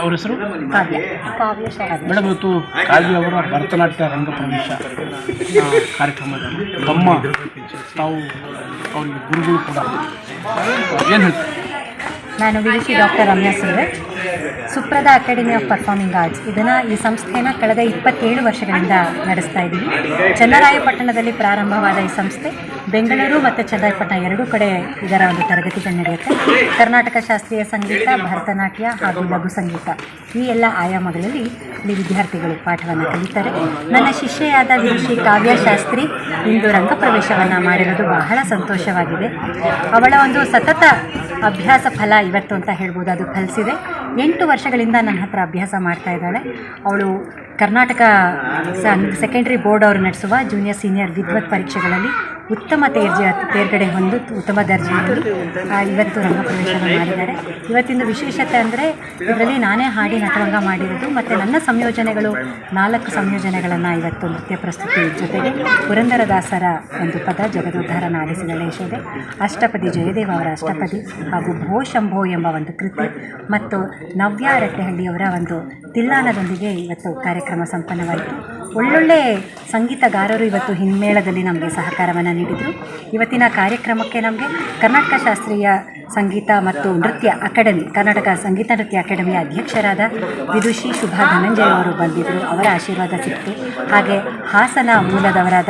ಅವ್ರ ಹೆಸರು? ಮೇಡಮ್ ಇವತ್ತು ಕಾವ್ಯ ಅವರ ಭರತನಾಟ್ಯ ರಂಗ ಪ್ರವೇಶ ಕಾರ್ಯಕ್ರಮದಲ್ಲಿ ತಮ್ಮ ತಾವು ಅವರಿಗೆ ಗುರುಗಳು ಕೂಡ ಏನು ಹೇಳ್ತಾರೆ? ನಾನು ವಿದುಷಿ doctor Ramya Suresh Suprada academy of performing arts. ಇದನ್ನು ಈ ಸಂಸ್ಥೆಯನ್ನು ಕಳೆದ ಇಪ್ಪತ್ತೇಳು ವರ್ಷಗಳಿಂದ ನಡೆಸ್ತಾ ಇದ್ದೀವಿ. ಚನ್ನರಾಯಪಟ್ಟಣದಲ್ಲಿ ಪ್ರಾರಂಭವಾದ ಈ ಸಂಸ್ಥೆ, ಬೆಂಗಳೂರು ಮತ್ತು ಚನ್ನರಾಯಪಟ್ಟಣ ಎರಡೂ ಕಡೆ ಇದರ ಒಂದು ತರಗತಿಗಳು ನಡೆಯುತ್ತೆ. ಕರ್ನಾಟಕ ಶಾಸ್ತ್ರೀಯ ಸಂಗೀತ, ಭರತನಾಟ್ಯ ಹಾಗೂ ಲಘು ಸಂಗೀತ. ಈ ಎಲ್ಲ ಆಯಾಮಗಳಲ್ಲಿ ಇಲ್ಲಿ ವಿದ್ಯಾರ್ಥಿಗಳು ಪಾಠವನ್ನು ಕಲಿತಾರೆ. ನನ್ನ ಶಿಷ್ಯೆಯಾದ ವಿದುಷಿ ಕಾವ್ಯ ಶಾಸ್ತ್ರಿ ಇಂದು ರಂಗಪ್ರವೇಶವನ್ನು ಮಾಡಿರೋದು ಬಹಳ ಸಂತೋಷವಾಗಿದೆ. ಅವಳ ಒಂದು ಸತತ ಅಭ್ಯಾಸ ಫಲ ಇವತ್ತು ಅಂತ ಹೇಳ್ಬೋದು, ಅದು ಫಲಿಸಿದೆ. ಎಂಟು ವರ್ಷಗಳಿಂದ ನನ್ನ ಹತ್ರ ಅಭ್ಯಾಸ ಮಾಡ್ತಾ ಇದ್ದಾಳೆ. ಅವಳು ಕರ್ನಾಟಕ ಸೆಕೆಂಡ್ರಿ ಬೋರ್ಡ್ ಅವರು ನಡೆಸುವ ಜೂನಿಯರ್ ಸೀನಿಯರ್ ವಿದ್ವತ್ ಪರೀಕ್ಷೆಗಳಲ್ಲಿ ಉತ್ತಮ ತೇರ್ಜ, ತೇರ್ಗಡೆ ಹೊಂದು ಉತ್ತಮ ದರ್ಜೆಯಲ್ಲಿ ಇವತ್ತು ರಂಗಪ್ರವೇಶನ ಮಾಡಿದ್ದಾರೆ. ಇವತ್ತಿನ ವಿಶೇಷತೆ ಅಂದರೆ ಇದರಲ್ಲಿ ನಾನೇ ಹಾಡಿ ನಟರಂಗ ಮಾಡಿರೋದು, ಮತ್ತು ನನ್ನ ಸಂಯೋಜನೆಗಳು ನಾಲ್ಕು ಸಂಯೋಜನೆಗಳನ್ನು ಇವತ್ತು ನೃತ್ಯ ಪ್ರಸ್ತುತಿ ಜೊತೆಗೆ ಪುರಂದರದಾಸರ ಒಂದು ಪದ ಜಗದೋದ್ಧಾರನ ಆಲಿಸಿದಳೆ ಯಶೋದೆ ಅಷ್ಟಪದಿ ಜಯದೇವ ಅವರ ಅಷ್ಟಪದಿ ಹಾಗೂ ಭೋ ಶಂಭೋ ಎಂಬ ಒಂದು ಕೃತಿ ಮತ್ತು ನವ್ಯ ರಟ್ಟೆಹಳ್ಳಿಯವರ ಒಂದು ತಿಲ್ಲಾನದೊಂದಿಗೆ ಇವತ್ತು ಕಾರ್ಯಕ್ರಮ ಸಂಪನ್ನವಾಯಿತು. ಒಳ್ಳೊಳ್ಳೆ ಸಂಗೀತಗಾರರು ಇವತ್ತು ಹಿನ್ಮೇಳದಲ್ಲಿ ನಮಗೆ ಸಹಕಾರವನ್ನು ನೀಡಿದರು. ಇವತ್ತಿನ ಕಾರ್ಯಕ್ರಮಕ್ಕೆ ನಮಗೆ ಕರ್ನಾಟಕ ಶಾಸ್ತ್ರೀಯ ಸಂಗೀತ ಮತ್ತು ನೃತ್ಯ ಅಕಾಡೆಮಿ, ಕರ್ನಾಟಕ ಸಂಗೀತ ನೃತ್ಯ ಅಕಾಡೆಮಿಯ ಅಧ್ಯಕ್ಷರಾದ ವಿದುಷಿ ಶುಭಾ ಧನಂಜಯ ಅವರು ಬಂದಿದ್ದರು ಅವರ ಆಶೀರ್ವಾದ ಸಿಕ್ತು. ಹಾಗೆ ಹಾಸನ ಮೂಲದವರಾದ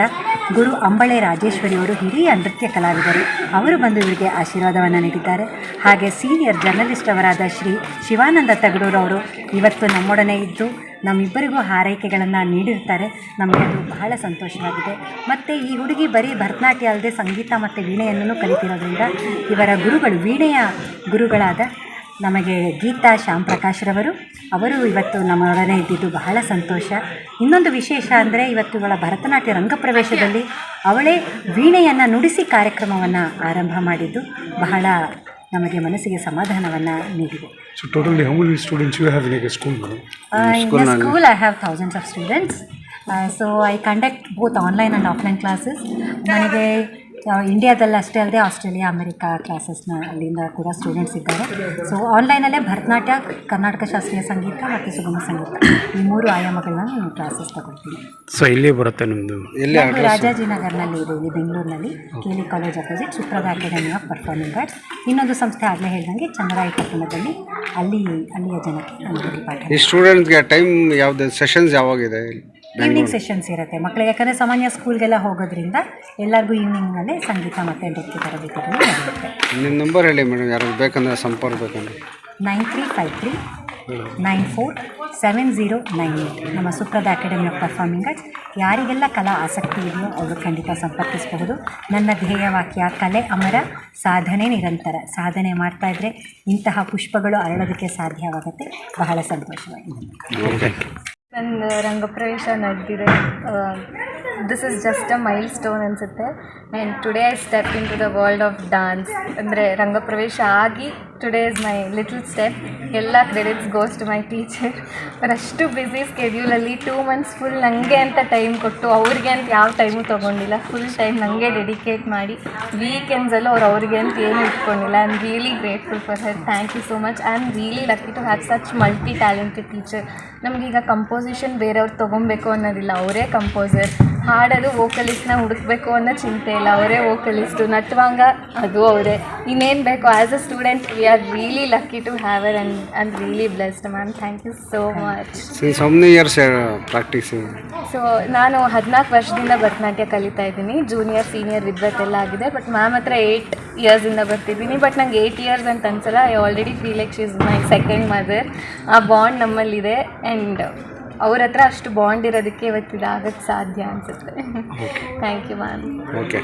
ಗುರು ಅಂಬಳೆ ರಾಜೇಶ್ವರಿ ಅವರು ಹಿರಿಯ ನೃತ್ಯ ಕಲಾವಿದರು. ಅವರು ಬಂದು ಇವರಿಗೆ ಆಶೀರ್ವಾದವನ್ನು ನೀಡಿದ್ದಾರೆ. ಹಾಗೆ ಸೀನಿಯರ್ ಜರ್ನಲಿಸ್ಟ್ ಅವರಾದ ಶ್ರೀ ಶಿವಾನಂದ ತಗಡೂರವರು ಇವತ್ತು ನಮ್ಮೊಡನೆ ಇದ್ದು ನಮ್ಮಿಬ್ಬರಿಗೂ ಹಾರೈಕೆಗಳನ್ನು ನೀಡಿರ್ತಾರೆ. ನಮಗೆ ಅದು ಬಹಳ ಸಂತೋಷವಾಗಿದೆ. ಮತ್ತು ಈ ಹುಡುಗಿ ಬರೀ ಭರತನಾಟ್ಯ ಅಲ್ಲದೆ ಸಂಗೀತ ಮತ್ತು ವೀಣೆಯನ್ನು ಕಲಿತಿರೋದ್ರಿಂದ ಇವರ ಗುರುಗಳು, ವೀಣೆಯ ಗುರುಗಳಾದ ನಮಗೆ ಗೀತಾ ಶ್ಯಾಮ್ ಪ್ರಕಾಶ್ರವರು ಅವರು ಇವತ್ತು ನಮ್ಮೊಡನೆ ಇದ್ದಿದ್ದು ಬಹಳ ಸಂತೋಷ. ಇನ್ನೊಂದು ವಿಶೇಷ ಅಂದರೆ ಇವತ್ತು ಇವಳ ಭರತನಾಟ್ಯ ರಂಗಪ್ರವೇಶದಲ್ಲಿ ಅವಳೇ ವೀಣೆಯನ್ನು ನುಡಿಸಿ ಕಾರ್ಯಕ್ರಮವನ್ನು ಆರಂಭ ಮಾಡಿದ್ದು. ಬಹಳ ನಮಗೆ ಮನಸ್ಸಿಗೆ ಸಮಾಧಾನವನ್ನು ನೀಡಿದೆ. So totally how students you have in a school in school I have thousands of students so I conduct both online and offline classes ನನಗೆ ಇಂಡಿಯಾದಲ್ಲಿ ಅಷ್ಟೇ ಅಲ್ಲದೆ ಆಸ್ಟ್ರೇಲಿಯಾ ಅಮೆರಿಕಾ ಕ್ಲಾಸಸ್ನ ಅಲ್ಲಿಂದ ಕೂಡ ಸ್ಟೂಡೆಂಟ್ಸ್ ಇದ್ದಾರೆ. ಸೊ ಆನ್ಲೈನಲ್ಲೇ ಭರತನಾಟ್ಯ ಕರ್ನಾಟಕ ಶಾಸ್ತ್ರೀಯ ಸಂಗೀತ ಮತ್ತು ಸುಗಮ ಸಂಗೀತ ಈ ಮೂರು ಆಯಾಮಗಳನ್ನ ನಾನು ಕ್ಲಾಸಸ್ ತಗೊಳ್ತೀನಿ. ಸೊ ಇಲ್ಲಿ ಬರುತ್ತೆ ನಿಮ್ಮದು ರಾಜಾಜಿನಗರ್ನಲ್ಲಿ ರಾಜಾಜಿನಗರ್ನಲ್ಲಿ ಇಲ್ಲಿ ಬೆಂಗಳೂರಿನಲ್ಲಿ. KLE college opposite Suprada academy of performing arts ಇನ್ನೊಂದು ಸಂಸ್ಥೆ ಆಗಲೇ ಹೇಳ್ದಂಗೆ ಚನ್ನರಾಯಪಟ್ಟಣದಲ್ಲಿ ಅಲ್ಲಿ ಅಲ್ಲಿಯ ಜನಕ್ಕೆ ನಾನು ಪಾಠ. ಈ ಸ್ಟೂಡೆಂಟ್ಸ್ಗೆ ಟೈಮ್ ಯಾವ್ದು ಸೆಷನ್ಸ್ ಯಾವಾಗಿದೆ ಈವ್ನಿಂಗ್ ಸೆಷನ್ಸ್ ಇರುತ್ತೆ. ಮಕ್ಕಳಿಗೆ ಯಾಕಂದರೆ ಸಾಮಾನ್ಯ ಸ್ಕೂಲ್ಗೆಲ್ಲ ಹೋಗೋದ್ರಿಂದ ಎಲ್ಲರಿಗೂ ಈವ್ನಿಂಗ್ನಲ್ಲೇ ಸಂಗೀತ ಮತ್ತು ನೃತ್ಯ ತರಬೇತಿಗಳು ನಡೆಯುತ್ತೆ. ನಿಮ್ಮ ನಂಬರ್ ಹೇಳಿ ಮೇಡಮ್ ಯಾರು ಬೇಕಂದ್ರೆ nine three five three nine four seven zero nine eight ನಮ್ಮ Suprada academy of performing arts ಯಾರಿಗೆಲ್ಲ ಕಲಾ ಆಸಕ್ತಿ ಇದೆಯೋ ಅವರು ಖಂಡಿತ ಸಂಪರ್ಕಿಸಬಹುದು. ನನ್ನ ಧ್ಯೇಯವಾಕ್ಯ ಕಲೆ ಅಮರ ಸಾಧನೆ ನಿರಂತರ. ಸಾಧನೆ ಮಾಡ್ತಾ ಇದ್ದರೆ ಇಂತಹ ಪುಷ್ಪಗಳು ಅರಳೋದಕ್ಕೆ ಸಾಧ್ಯವಾಗುತ್ತೆ. ಬಹಳ ಸಂತೋಷವಾಗಿದೆ. ನನ್ನ ರಂಗಪ್ರವೇಶ ನಡೆದಿದೆ this is just a milestone ಅನಿಸುತ್ತೆ. And today I step into the world of dance ಅಂದರೆ ರಂಗಪ್ರವೇಶ ಆಗಿ today is my little step ಎಲ್ಲ credits goes to my teacher ಅವರಷ್ಟು ಬ್ಯುಸಿ ಸ್ಕೆಡ್ಯೂಲಲ್ಲಿ ಟೂ ಮಂತ್ಸ್ ಫುಲ್ ನನಗೆ ಅಂತ ಟೈಮ್ ಕೊಟ್ಟು ಅವ್ರಿಗೆ ಅಂತ ಯಾವ ಟೈಮು ತೊಗೊಂಡಿಲ್ಲ. ಫುಲ್ ಟೈಮ್ ನನಗೆ ಡೆಡಿಕೇಟ್ ಮಾಡಿ ವೀಕೆಂಡ್ಸಲ್ಲೂ ಅವ್ರು ಅವ್ರಿಗೆ ಅಂತ ಏನು ಇಟ್ಕೊಂಡಿಲ್ಲ. I am really grateful for her thank you so much I am really lucky to have such multi talented teacher ನಮಗೀಗ ಕಂಪೋಸಿಷನ್ ಬೇರೆಯವ್ರು ತೊಗೊಬೇಕು ಅನ್ನೋದಿಲ್ಲ. ಅವರೇ ಕಂಪೋಸರ್ ಹಾಡೋದು ವೋಕಲಿಸ್ಟ್ನ ಹುಡುಕ್ಬೇಕು ಅನ್ನೋ ಚಿಂತೆ ಇಲ್ಲ. ಅವರೇ ವೋಕಲಿಸ್ಟು ನಟ್ವಾಂಗ ಅದು ಅವರೇ. ಇನ್ನೇನು ಬೇಕು? As a student we are really lucky to have uh and and really blessed ma'am thank you so much since how many years practicing so ನಾನು ಹದಿನಾಲ್ಕು ವರ್ಷದಿಂದ ಭರತನಾಟ್ಯ ಕಲಿತಾ ಇದ್ದೀನಿ. ಜೂನಿಯರ್ ಸೀನಿಯರ್ ವಿದ್ವತ್ ಎಲ್ಲ ಆಗಿದೆ. ಬಟ್ ಮ್ಯಾಮ್ ಹತ್ರ ಏಯ್ಟ್ ಇಯರ್ಸಿಂದ ಬರ್ತಿದ್ದೀನಿ. ಬಟ್ ನಂಗೆ ಏಯ್ಟ್ ಇಯರ್ಸ್ ಅಂತ ಅನ್ಸಲ್ಲ. I already feel like she is my second mother ಆ ಬಾಂಡ್ ನಮ್ಮಲ್ಲಿದೆ. ಆ್ಯಂಡ್ ಅವ್ರ ಹತ್ರ ಅಷ್ಟು ಬಾಂಡ್ ಇರೋದಕ್ಕೆ ಇವತ್ತು ಇದಾಗಕ್ಕೆ ಸಾಧ್ಯ ಅನಿಸುತ್ತೆ. Thank you ma'am okay